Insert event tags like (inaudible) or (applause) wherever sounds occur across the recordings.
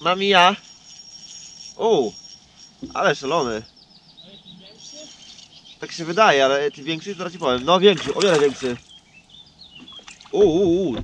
Mam i ja. U, ale szalony. Tak się wydaje, ale ty większy, to ci powiem. No większy, o wiele większy. U, u, u.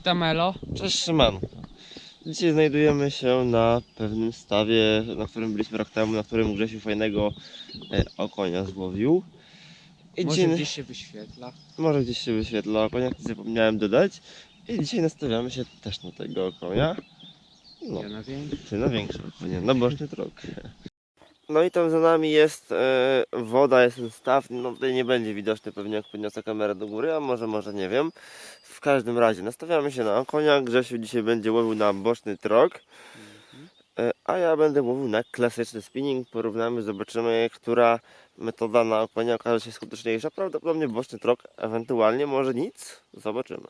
Witam Elo. Cześć Szymon. Dzisiaj znajdujemy się na pewnym stawie, na którym byliśmy rok temu, na którym Grzesiu fajnego e, okonia złowił. I Może dzisiaj, gdzieś się wyświetla. może gdzieś się wyświetla okonia, zapomniałem dodać. I dzisiaj nastawiamy się też na tego okonia. No, Ja na więcej. czy na większy okonia, na boczny trok. No i tam za nami jest e, woda, jest ten staw. No tutaj nie będzie widoczny pewnie jak podniosę kamerę do góry, a może, może nie wiem. W każdym razie nastawiamy się na okonia. Grzesiu dzisiaj będzie łowił na boczny trok. E, A ja będę mówił na klasyczny spinning. Porównamy, zobaczymy, która metoda na okonia okaże się skuteczniejsza. Prawdopodobnie boczny trok, ewentualnie może nic. Zobaczymy.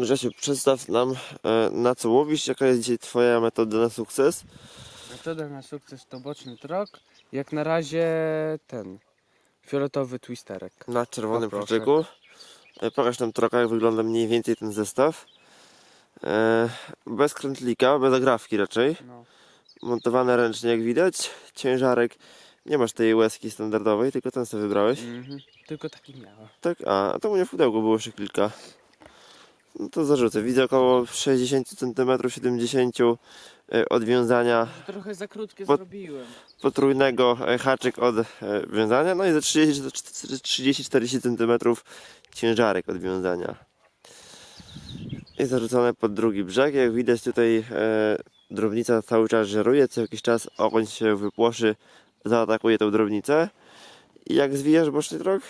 Grzesiu, przedstaw nam e, na co łowisz, jaka jest dzisiaj Twoja metoda na sukces. Metoda na sukces to boczny trok. Jak na razie ten fioletowy twisterek. Na czerwonym Poproszę. kluczyku. E, Pokaż nam trochę, jak wygląda mniej więcej ten zestaw. E, bez krętlika, bez agrafki raczej. No. Montowane ręcznie, jak widać. Ciężarek. Nie masz tej łezki standardowej, tylko ten sobie wybrałeś. Mhm. Tylko taki miała. Tak, a, a to u mnie w pudełku było jeszcze kilka. No to zarzucę. Widzę około 60 cm, 70 e, odwiązania Trochę za krótkie zrobiłem. potrójnego e, haczyk od e, wiązania, no i ze 30-40 cm ciężarek od wiązania. I zarzucone pod drugi brzeg. Jak widać tutaj e, drobnica cały czas żeruje, co jakiś czas okoń się wypłoszy, zaatakuje tą drobnicę. I jak zwijasz boczny trok?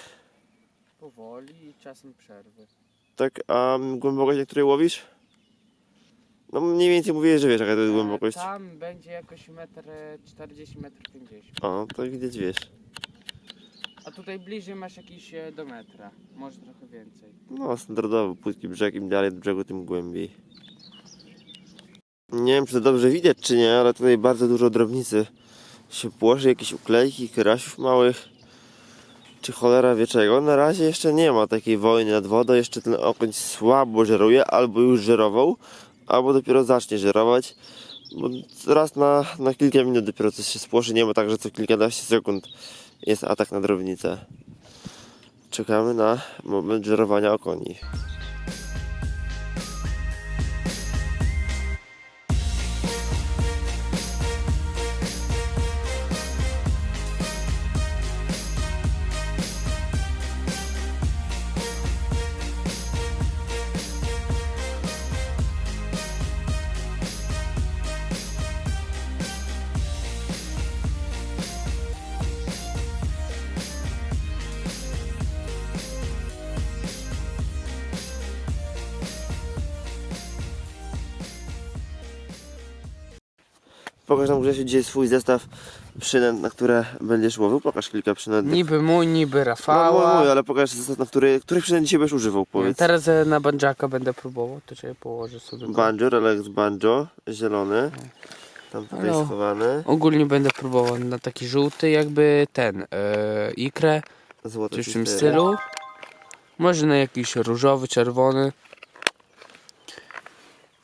Powoli i czasem przerwy. Tak, a głębokość, na której łowisz? No mniej więcej mówię, że wiesz jaka to jest E, głębokość. Tam będzie jakoś 1,40 m, 50 O, to widać wiesz. A tutaj bliżej masz jakieś e, do metra. Może trochę więcej. No, standardowo, płytki brzeg, im dalej do brzegu, tym głębiej. Nie wiem, czy to dobrze widać, czy nie, ale tutaj bardzo dużo drobnicy się płoszy, jakieś uklejki, krasiów małych, czy cholera wie czego. Na razie jeszcze nie ma takiej wojny nad wodą, jeszcze ten okoń słabo żeruje, albo już żerował, albo dopiero zacznie żerować, bo raz na, na kilka minut dopiero coś się spłoszy, nie ma tak, że co kilkanaście sekund jest atak na drobnicę. Czekamy na moment żerowania okoni. Dzisiaj swój zestaw przynęt, na które będziesz łowił. Pokaż kilka przynęt. Niby mój, niby No, Rafała. mój, ale pokaż zestaw, na który, których przynęt dzisiaj będziesz używał, powiedz. Teraz e, na banджaka będę próbował, to czekaj położę sobie go. Banjo, Relax Banjo, zielony. Tam tutaj Halo. schowany. Ogólnie będę próbował na taki żółty jakby ten, e, ikrę, Złoty coś w tym stylu. Może na jakiś różowy, czerwony.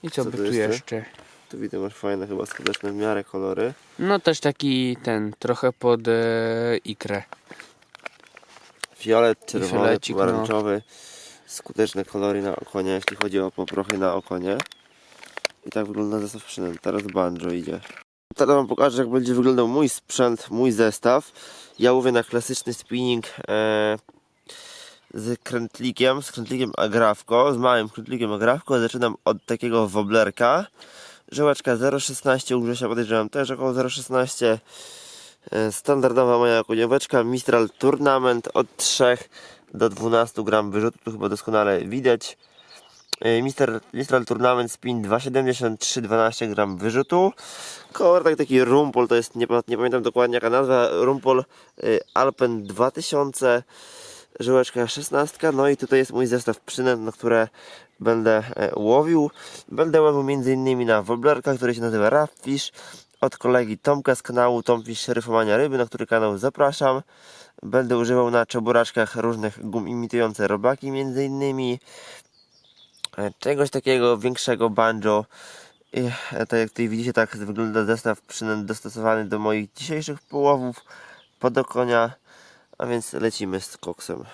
I co, Co by tu tu jeszcze? Tu widzę, masz fajne, chyba skuteczne w miarę kolory. No też taki ten, trochę pod e, ikrę. Fiolet, czerwony, fiolecik, no. pomarańczowy. Skuteczne kolory na okonie, jeśli chodzi o poprochy na okonie. I tak wygląda zestaw przynęt. Teraz banjo idzie. Teraz wam pokażę, jak będzie wyglądał mój sprzęt, mój zestaw. Ja łowię na klasyczny spinning e, z krętlikiem, z krętlikiem agrafko, z małym krętlikiem agrafko. Zaczynam od takiego woblerka. Żyłeczka 0,16, u Grzesia podejrzewam też około 0,16. E, Standardowa moja okonioweczka Mistral Tournament od 3 do 12 gram wyrzutu, tu chyba doskonale widać. E, Mistral, Mistral Tournament Spin 2,73, 12 gram wyrzutu. Kolor tak, taki Rumpol, to jest, nie, nie pamiętam dokładnie jaka nazwa, Rumpol e, Alpen 2000, żyłeczka 16, no i tutaj jest mój zestaw przynęt, na które będę e, łowił. Będę łowił m.in. na woblerka, który się nazywa Raffish, od kolegi Tomka z kanału Tomfish Ryfomania Ryby, na który kanał zapraszam. Będę używał na czoboraczkach różnych gum imitujące robaki innymi. E, Czegoś takiego większego banjo. I, e, tak jak tutaj widzicie, tak wygląda zestaw przynęt dostosowany do moich dzisiejszych połowów pod okonia. A więc lecimy z koksem.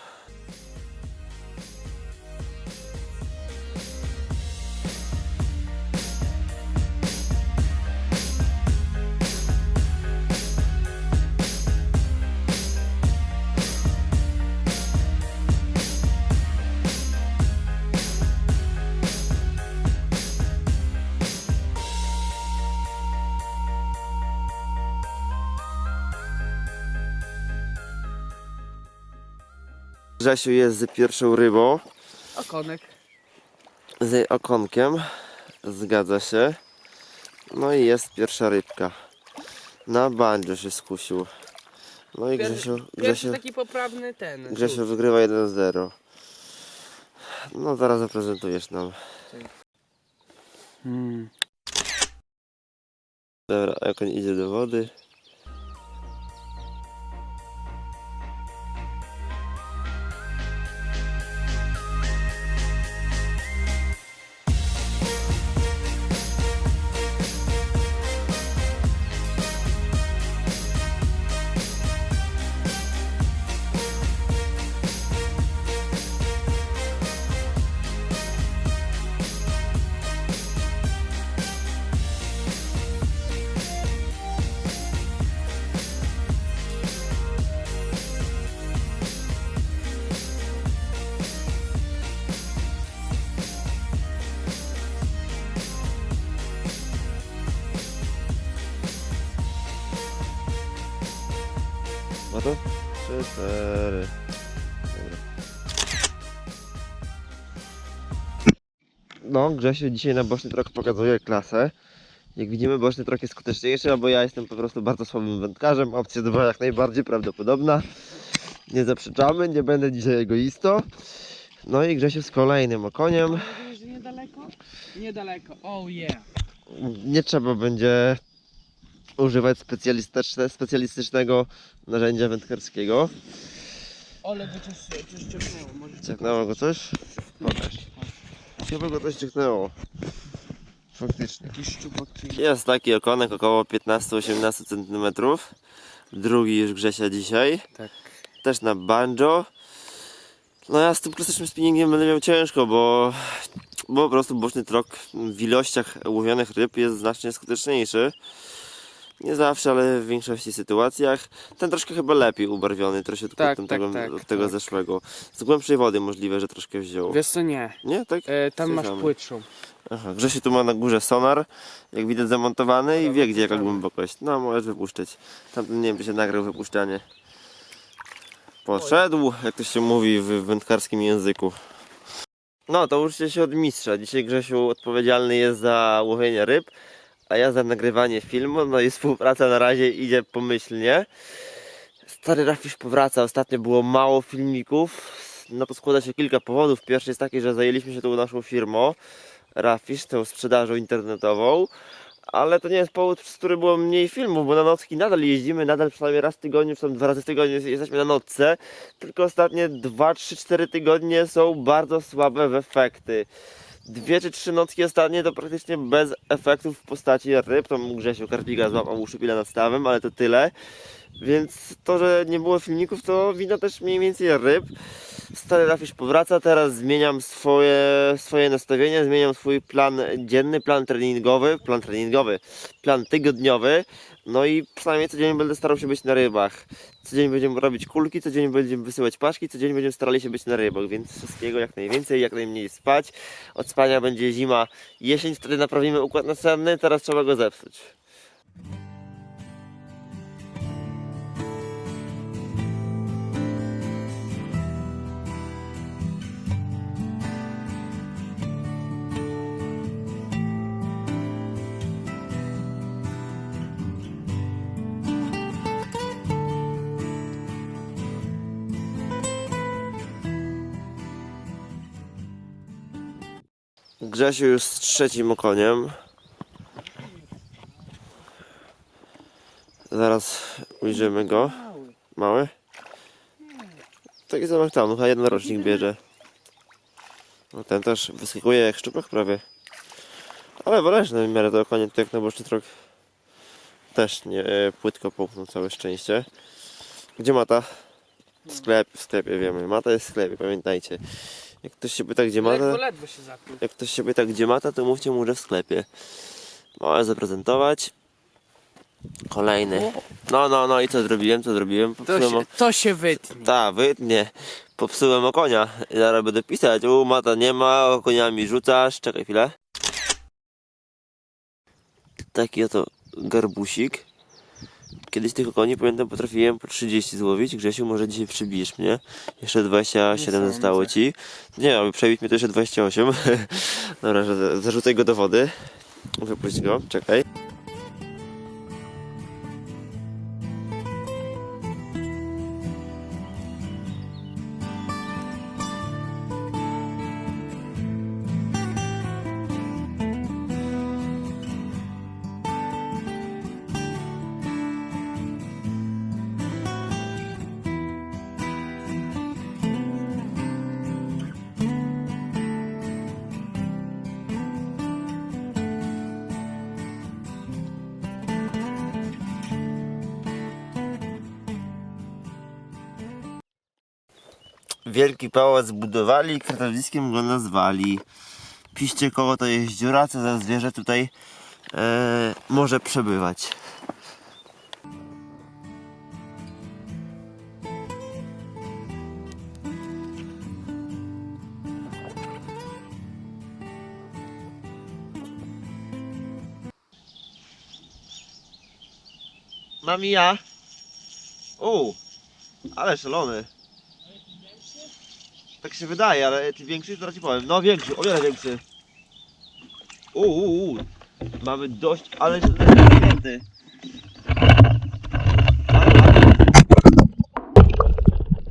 Grzesiu jest z pierwszą rybą. Okonek. z okonkiem. Zgadza się. No i jest pierwsza rybka. Na banjo się skusił. No i Grzesiu, Grzesiu, taki poprawny ten. Grzesiu wygrywa 1-0. No zaraz zaprezentujesz nam. Hmm. Dobra, okon idzie do wody. Ma to? Trzy, cztery. Dobra. No, Grzesiu dzisiaj na boczny trok pokazuje klasę. Jak widzimy, boczny trok jest skuteczniejszy, bo ja jestem po prostu bardzo słabym wędkarzem. Opcja 2 jak najbardziej prawdopodobna. Nie zaprzeczamy, nie będę dzisiaj egoistą. No i Grzesiu z kolejnym okoniem. niedaleko? Niedaleko, oh yeah. Nie trzeba będzie używać specjalistyczne, specjalistycznego narzędzia wędkarskiego. Ole by coś, ciągnęło, może Ciągnęło go coś? Pokaż. Chyba go coś ciągnęło. Faktycznie. Jakiś szczupak czy... Jest taki okonek około 15-18 cm. Drugi już Grzesia dzisiaj. Tak. Też na banjo. No ja z tym klasycznym spinningiem będę miał ciężko, bo, bo po prostu boczny trok w ilościach łowionych ryb jest znacznie skuteczniejszy. Nie zawsze, ale w większości sytuacjach. Ten troszkę chyba lepiej ubarwiony, troszeczkę Tak, od tak, tego, tak, od tego tak. zeszłego. Z głębszej wody możliwe, że troszkę wziął. Wiesz co, nie. Nie? Tak? E, tam masz Słyszałem. płytszą. Aha, Grzesiu tu ma na górze sonar, jak widać zamontowany i wie gdzie jaka głębokość. No możesz wypuszczać. Tamten nie wiem czy się nagrał wypuszczanie. Poszedł, jak to się mówi w wędkarskim języku. No to uczcie się od mistrza. Dzisiaj Grzesiu odpowiedzialny jest za łowienie ryb, a ja za nagrywanie filmu, no i współpraca na razie idzie pomyślnie. Stary Rafisz powraca, ostatnio było mało filmików, no to składa się kilka powodów. Pierwszy jest taki, że zajęliśmy się tą naszą firmą, Rafisz, tą sprzedażą internetową, ale to nie jest powód, przez który było mniej filmów, bo na nocki nadal jeździmy, nadal przynajmniej raz w tygodniu, czy tam dwa razy w tygodniu jesteśmy na nocce, tylko ostatnie 2, 3, 4 tygodnie są bardzo słabe w efekty. Dwie czy trzy nocki ostatnie to praktycznie bez efektów w postaci ryb, to Grzesiu Karpiga złapał u szybila nad stawem, ale to tyle. Więc to, że nie było filmików, to wina też mniej więcej ryb. Stary Rafisz powraca, teraz zmieniam swoje, swoje nastawienie, zmieniam swój plan dzienny, plan treningowy, plan treningowy, plan tygodniowy. No i przynajmniej codziennie będę starał się być na rybach. Codziennie będziemy robić kulki, codziennie będziemy wysyłać paszki, codziennie będziemy starali się być na rybach, więc wszystkiego jak najwięcej, jak najmniej spać. Od spania będzie zima, jesień, wtedy naprawimy układ nasenny, teraz trzeba go zepsuć. Grzesiu już z trzecim okoniem. Zaraz ujrzymy go. Mały? Taki sam jak tam, chyba jeden rocznik bierze. No ten też wyskakuje jak szczupak prawie. Ale woleczny w miarę to okonie, to jak na boczny trok. Też nie e, płytko połknął całe szczęście. Gdzie mata? W sklepie, w sklepie wiemy. Mata jest w sklepie, pamiętajcie. Jak ktoś się pyta gdzie mata... Ledwo, ledwo się. Jak ktoś się pyta, gdzie mata, to mówcie mu, że w sklepie. Małe zaprezentować. Kolejny. No, no, no i co zrobiłem? Co zrobiłem? To Popsułem się, to się wytnie. Ta, wytnie. Popsułem okonia. I Zaraz będę pisać. U, mata nie ma, okoniami rzucasz. Czekaj chwilę. Taki oto garbusik. Kiedyś tych okoni, pamiętam, potrafiłem po 30 złowić. Grzesiu, może dzisiaj przybijesz mnie. Jeszcze 27 Nie zostało ci. Nie, aby przebić mnie to jeszcze 28. (laughs) Dobra, zarzucaj go do wody. Wypuść go, czekaj. Wielki pałac zbudowali i kratowiskiem go nazwali. Piście koło to jest dziura, co za zwierzę tutaj e, może przebywać. Mam i ja. O, ale szalony. Tak się wydaje, ale ty większy, zaraz ci powiem. No większy, o wiele większy. Uuu, mamy dość, ale się zamknięty.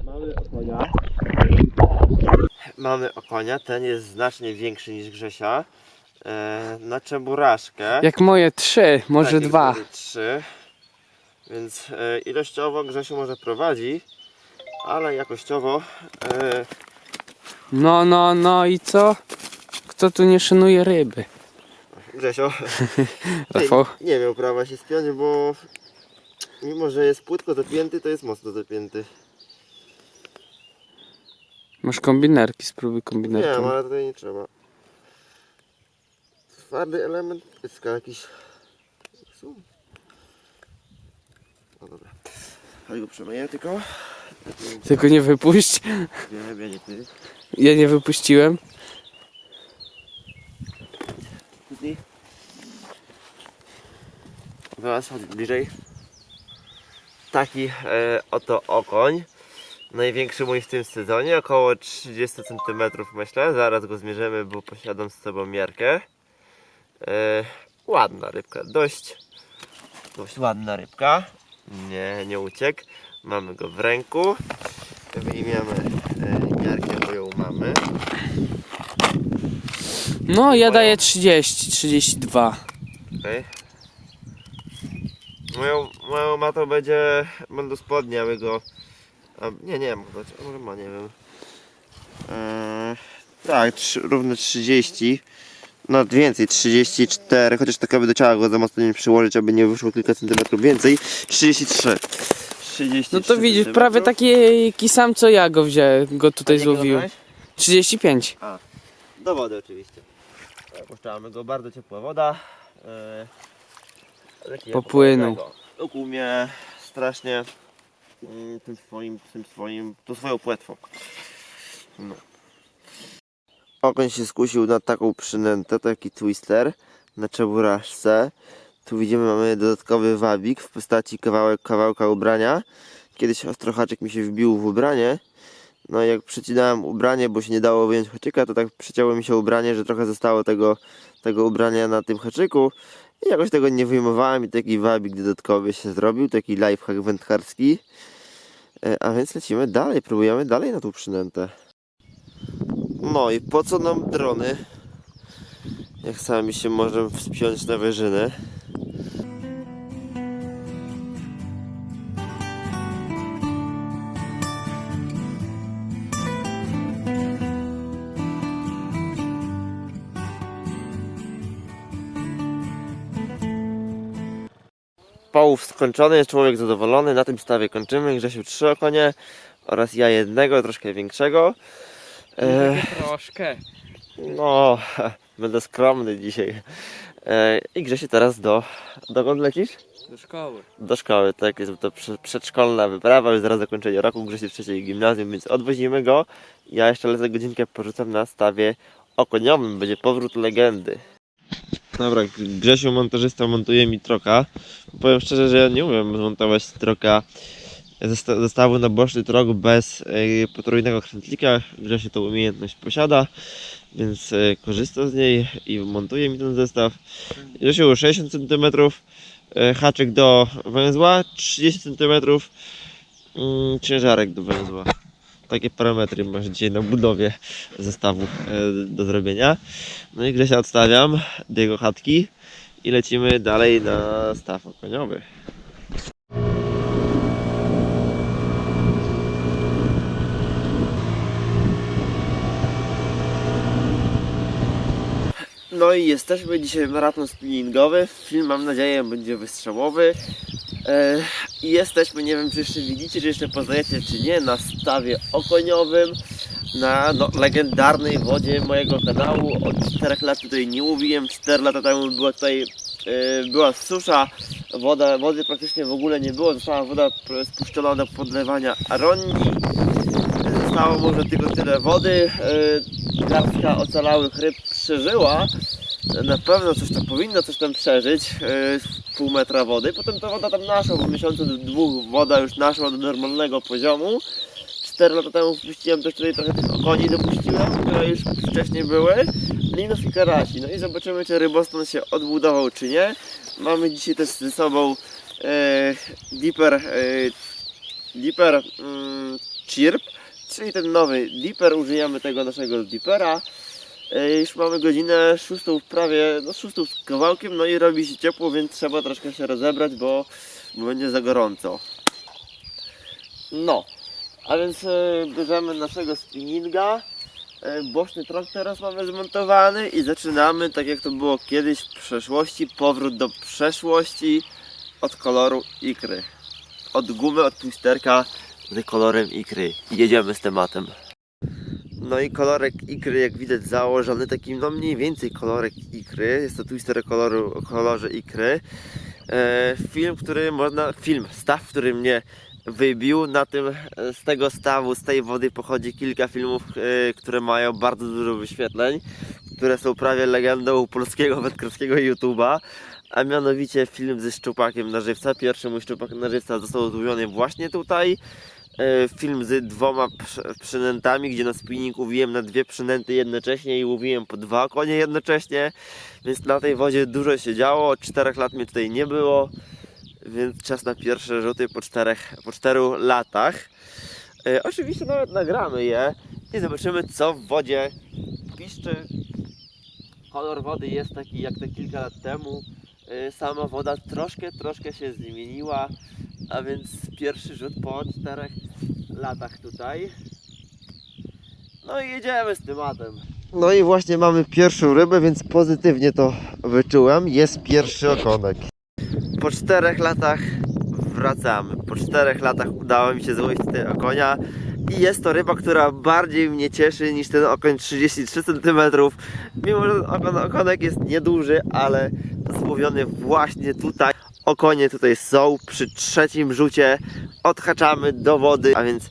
Mamy okonia. Mamy okonia, ten jest znacznie większy niż Grzesia. E, na czeburaszkę. Jak moje trzy, może Tak, jak dwa. mówię, Trzy. Więc e, ilościowo Grzesiu może prowadzi, ale jakościowo e, No, no, no i co? Kto tu nie szanuje ryby? Grzesio (laughs) Rafał? nie miał prawa się spiąć, bo mimo, że jest płytko dopięty, to jest mocno dopięty. Masz kombinerki, spróbuj Nie, kombinerką. ale tutaj nie trzeba. Twardy element, pyska jakiś. No dobra. Chodź go przemyję tylko. Tylko nie wypuść. Nie, nie, ty. Ja nie wypuściłem. Tutaj. Teraz chodź bliżej. Taki e, oto okoń. Największy mój w tym sezonie, około 30 cm myślę. Zaraz go zmierzymy, bo posiadam z sobą miarkę. E, ładna rybka, dość, dość ładna rybka. Nie, nie uciekł. Mamy go w ręku. Wyjmiemy e, miarkę, bo ją mamy. No, ja Moją- daję 30, 32. Okej. Moją, moją matą będzie, będą spodnie, aby go... A, nie, nie może ma, nie wiem. Eee, tak, trzy, równe 30. No więcej, 34, chociaż tak aby do ciała go za mocno nie przyłożyć, aby nie wyszło kilka centymetrów więcej. 33. 33 No to widzisz, prawie taki sam co ja go wziąłem, go tutaj złowiłem. brałeś? 35. Do wody oczywiście. Puszczamy go, bardzo ciepła woda. Jak Popłynął. mnie strasznie mm, tym swoim, tym swoim, tą swoją płetwą. No. Okoń się skusił na taką przynętę, taki twister na czeburażce. Tu widzimy, mamy dodatkowy wabik w postaci kawałek, kawałka ubrania. Kiedyś ostrochaczek mi się wbił w ubranie. No i jak przecinałem ubranie, bo się nie dało wyjąć haczyka, to tak przecięło mi się ubranie, że trochę zostało tego, tego ubrania na tym haczyku. I jakoś tego nie wyjmowałem i taki wabik dodatkowy się zrobił, taki lifehack wędkarski. E, A więc lecimy dalej, próbujemy dalej na tą przynętę. No i po co nam drony? Jak sami się możemy wspiąć na wyżyny. Połów skończony, jest człowiek zadowolony. Na tym stawie kończymy. Grzesiu trzy okonie oraz ja jednego, troszkę większego. E, Troszkę. no, (laughs) będę skromny dzisiaj. E, I Grzesiu teraz do... Dokąd lecisz? Do szkoły. Do szkoły, tak? Jest to prze- przedszkolna wyprawa, już zaraz zakończenie roku. Grzesiu w trzeciej gimnazjum, więc odwozimy go. Ja jeszcze lecę godzinkę porzucam na stawie okoniowym. Będzie powrót legendy. Dobra, Grzesiu montażysta montuje mi troka. Powiem szczerze, że ja nie umiem zmontować troka zesta- zestawu na boczny trok bez y, potrójnego krętlika. Grzesiu tą umiejętność posiada, więc y, korzysta z niej i montuje mi ten zestaw. Grzesiu 60 cm, y, haczyk do węzła, 30 cm, mm, ciężarek do węzła. Takie parametry masz dzisiaj na budowie zestawu y, do zrobienia. No i Grzesia odstawiam do jego chatki i lecimy dalej na staw okoniowy. No i jesteśmy dzisiaj maraton spinningowy. Film mam nadzieję będzie wystrzałowy. E, I jesteśmy, nie wiem czy jeszcze widzicie, czy jeszcze poznajecie czy nie, na stawie okoniowym na no, legendarnej wodzie mojego kanału. Od 4 lat tutaj nie mówiłem. 4 lata temu była tutaj e, była susza, woda, wody praktycznie w ogóle nie było. Została woda spuszczona do podlewania aronii. Zostało może tylko tyle wody. E, Garstka ocalałych ryb przeżyła. Na pewno coś tam powinno coś tam przeżyć. e, Pół metra wody. Potem ta woda tam naszła, po miesiącu dwóch woda już naszła do normalnego poziomu. 4 lata temu wpuściłem też tutaj trochę tych okoni dopuściłem, które już wcześniej były. Linów i karasi. No i zobaczymy czy rybostan się odbudował czy nie. Mamy dzisiaj też ze sobą e, Dipper, e, Dipper mm, Chirp, czyli ten nowy Dipper. Użyjemy tego naszego Dippera. E, Już mamy godzinę szóstą prawie, no szóstą z kawałkiem, no i robi się ciepło, więc trzeba troszkę się rozebrać, bo, bo będzie za gorąco. No, a więc e, bierzemy naszego spinninga. E, boczny trok teraz mamy zmontowany i zaczynamy tak jak to było kiedyś w przeszłości, powrót do przeszłości od koloru ikry. Od gumy, od twisterka z kolorem ikry. Jedziemy z tematem. No i kolorek ikry, jak widać, założony, taki no mniej więcej kolorek ikry. Jest to twister koloru, o kolorze ikry. E, film, który można, film, staw, który mnie wybił. Na tym, e, z tego stawu, z tej wody pochodzi kilka filmów, e, które mają bardzo dużo wyświetleń, które są prawie legendą polskiego wędkarskiego YouTube'a. A mianowicie film ze szczupakiem na żywca. Pierwszy mój szczupak na żywca został złowiony właśnie tutaj. E, film z dwoma przy- przynętami, gdzie na spinning łowiłem na dwie przynęty jednocześnie i łowiłem po dwa konie jednocześnie, więc na tej wodzie dużo się działo, od czterech lat mnie tutaj nie było, więc czas na pierwsze rzuty po czterech, po czteru latach. E, oczywiście nawet nagramy je i zobaczymy co w wodzie piszczy. Kolor wody jest taki jak te kilka lat temu. E, Sama woda troszkę, troszkę się zmieniła, a więc pierwszy rzut po czterech latach tutaj. No i jedziemy z tematem. No i właśnie mamy pierwszą rybę, więc pozytywnie to wyczułem. Jest pierwszy okonek. Po czterech latach wracamy. Po czterech latach udało mi się złowić tutaj okonia. I jest to ryba, która bardziej mnie cieszy niż ten okoń 33 cm. Mimo, że okon, okonek jest nieduży, ale złowiony właśnie tutaj. Okonie tutaj są przy trzecim rzucie. Odhaczamy do wody, a więc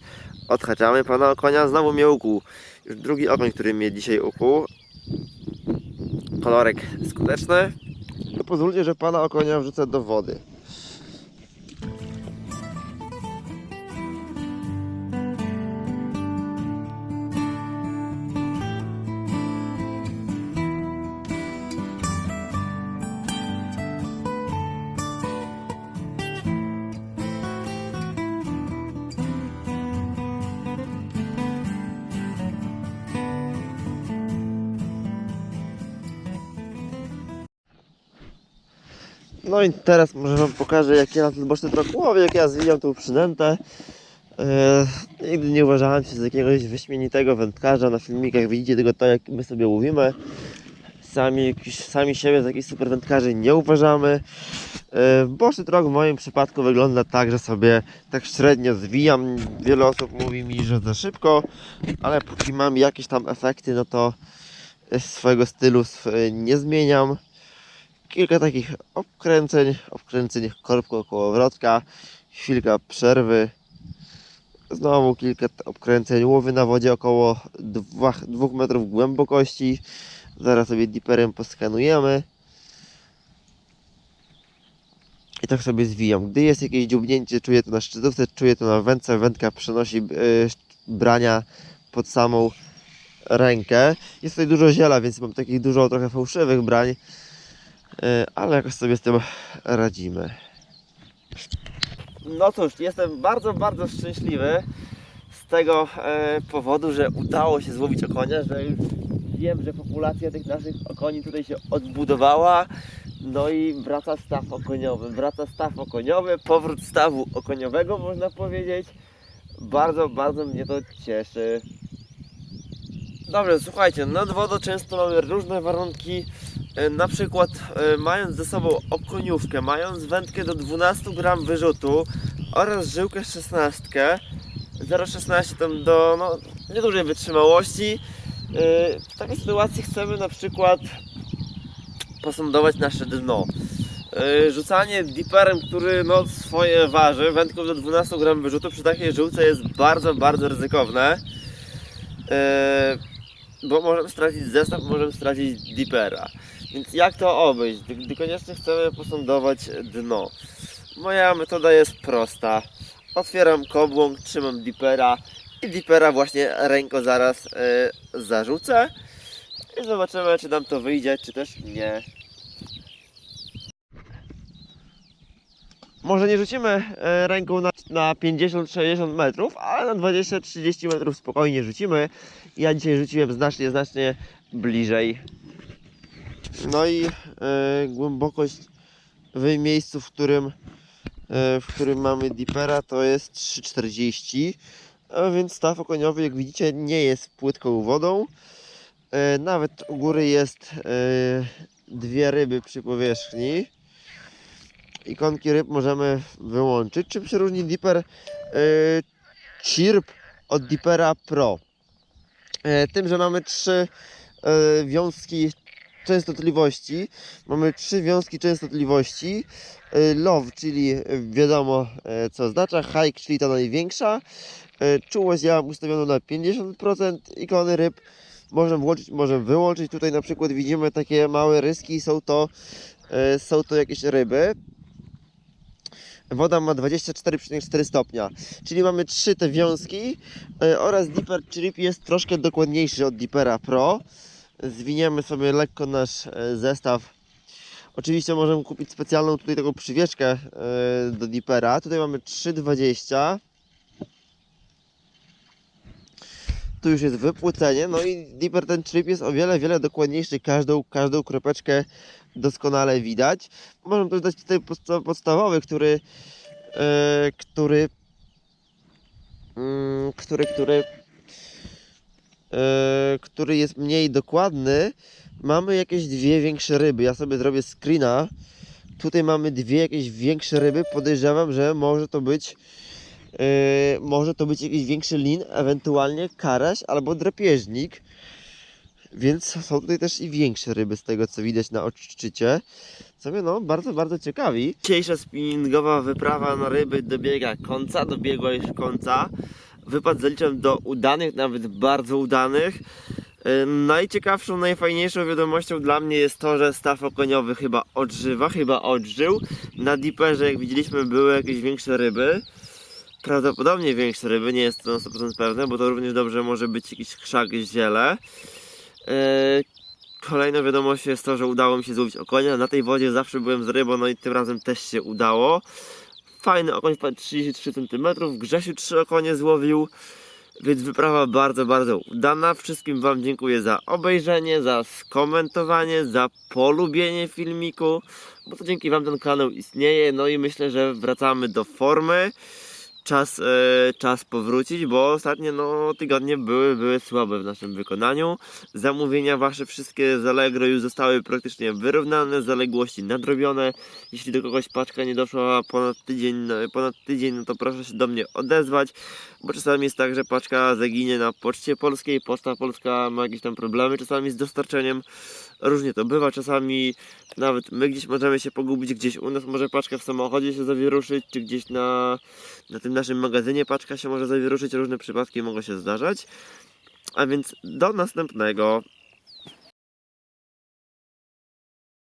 odhaczamy pana okonia. Znowu mnie ukuł. Już drugi okoń, który mnie dzisiaj ukuł. Kolorek skuteczny. To pozwólcie, że pana okonia wrzucę do wody. No i teraz może Wam pokażę jak ja na ten boczny trok łowię, jak ja zwijam tą przynętę. Eee, nigdy nie uważałem się za jakiegoś wyśmienitego wędkarza. Na filmikach widzicie tylko to, jak my sobie łowimy. Sami, sami siebie za jakichś super wędkarzy nie uważamy. Eee, boczny trok w moim przypadku wygląda tak, że sobie tak średnio zwijam. Wiele osób mówi mi, że za szybko, ale póki mam jakieś tam efekty, no to e, swojego stylu nie zmieniam kilka takich obkręceń, obkręceń korbku około wrotka, chwilka przerwy, znowu kilka obkręceń, łowy na wodzie około 2 metrów głębokości, zaraz sobie diperem poskanujemy i tak sobie zwijam. Gdy jest jakieś dziubnięcie, czuję to na szczytówce, czuję to na wędce, wędka przenosi yy, brania pod samą rękę. Jest tutaj dużo ziela, więc mam takich dużo trochę fałszywych brań, ale jakoś sobie z tym radzimy. No cóż, jestem bardzo, bardzo szczęśliwy z tego e, powodu, że udało się złowić okonia, że już wiem, że populacja tych naszych okoni tutaj się odbudowała. No i wraca staw okoniowy, wraca staw okoniowy, powrót stawu okoniowego można powiedzieć. Bardzo, bardzo mnie to cieszy. Dobrze, słuchajcie, nad wodą często mamy różne warunki. E, Na przykład e, mając ze sobą okoniówkę, mając wędkę do 12 gram wyrzutu oraz żyłkę 16, 0,16 tam do no, niedużej wytrzymałości. e, W takiej sytuacji chcemy na przykład posądować nasze dno. Rzucanie diperem, który no, swoje waży, wędką do 12 gram wyrzutu przy takiej żyłce jest bardzo, bardzo ryzykowne. Bo możemy stracić zestaw, możemy stracić dipera. Więc jak to obejść, gdy, gdy koniecznie chcemy posądować dno? Moja metoda jest prosta. Otwieram kobłąk, trzymam dipera i dipera właśnie ręko zaraz e, zarzucę i zobaczymy czy nam to wyjdzie, czy też nie. Może nie rzucimy e, ręką na, na 50-60 metrów, ale na 20-30 metrów spokojnie rzucimy. Ja dzisiaj rzuciłem znacznie, znacznie bliżej. No i e, głębokość w miejscu, w którym, e, w którym mamy dipera to jest 3,40 a więc staw okoniowy jak widzicie nie jest płytką wodą. E, nawet u góry jest e, dwie ryby przy powierzchni. Ikonki ryb możemy wyłączyć. Czym się różni Dipper e, Chirp od Dipera Pro? E, tym, że mamy trzy e, wiązki częstotliwości. Mamy trzy wiązki częstotliwości. Love, czyli wiadomo co oznacza. Hike, czyli ta największa. Czułość ja mam ustawioną na 50%. Ikony ryb możemy włączyć, możemy wyłączyć. Tutaj na przykład widzimy takie małe ryski. Są to, są to jakieś ryby. Woda ma 24,4 stopnia, czyli mamy trzy te wiązki e, oraz Deeper Trip jest troszkę dokładniejszy od Deepera Pro. Zwiniemy sobie lekko nasz e, zestaw. Oczywiście możemy kupić specjalną tutaj taką przywieszkę e, do Deepera. Tutaj mamy 3,20 tu już jest wypłycenie, no i Deeper ten trip jest o wiele, wiele dokładniejszy, każdą, każdą kropeczkę doskonale widać. Możemy też dać tutaj podsta- podstawowy, który, e, który, mm, który, który, e, który jest mniej dokładny. Mamy jakieś dwie większe ryby, ja sobie zrobię screena. Tutaj mamy dwie jakieś większe ryby, podejrzewam, że może to być Yy, może to być jakiś większy lin, ewentualnie karaś albo drapieżnik. Więc są tutaj też i większe ryby z tego co widać na odczycie. Co mnie no bardzo, bardzo ciekawi. Dzisiejsza spinningowa wyprawa na ryby dobiega końca, dobiegła już końca. Wypad zaliczam do udanych, nawet bardzo udanych. Najciekawszą, najfajniejszą wiadomością dla mnie jest to, że staw okoniowy chyba odżywa, chyba odżył. Na diperze, jak widzieliśmy, były jakieś większe ryby prawdopodobnie większe ryby, nie jest to na 100% pewne, bo to również dobrze może być jakiś krzak ziele. Eee, Kolejną wiadomością jest to, że udało mi się złowić okonia. Na tej wodzie zawsze byłem z rybą, no i tym razem też się udało. Fajny okoń wpadł 33 cm, Grzesiu trzy okonie złowił, więc wyprawa bardzo, bardzo udana. Wszystkim Wam dziękuję za obejrzenie, za skomentowanie, za polubienie filmiku, bo to dzięki Wam ten kanał istnieje, no i myślę, że wracamy do formy czas, e, czas powrócić, bo ostatnie no, tygodnie były, były słabe w naszym wykonaniu. Zamówienia wasze wszystkie z Allegro już zostały praktycznie wyrównane, zaległości nadrobione. Jeśli do kogoś paczka nie doszła ponad tydzień, no, ponad tydzień, no to proszę się do mnie odezwać, bo czasami jest tak, że paczka zaginie na poczcie polskiej, poczta polska ma jakieś tam problemy czasami z dostarczeniem. Różnie to bywa, czasami nawet my gdzieś możemy się pogubić, gdzieś u nas może paczka w samochodzie się zawieruszyć, czy gdzieś na, na tym naszym magazynie paczka się może zawieruszyć, różne przypadki mogą się zdarzać. A więc do następnego.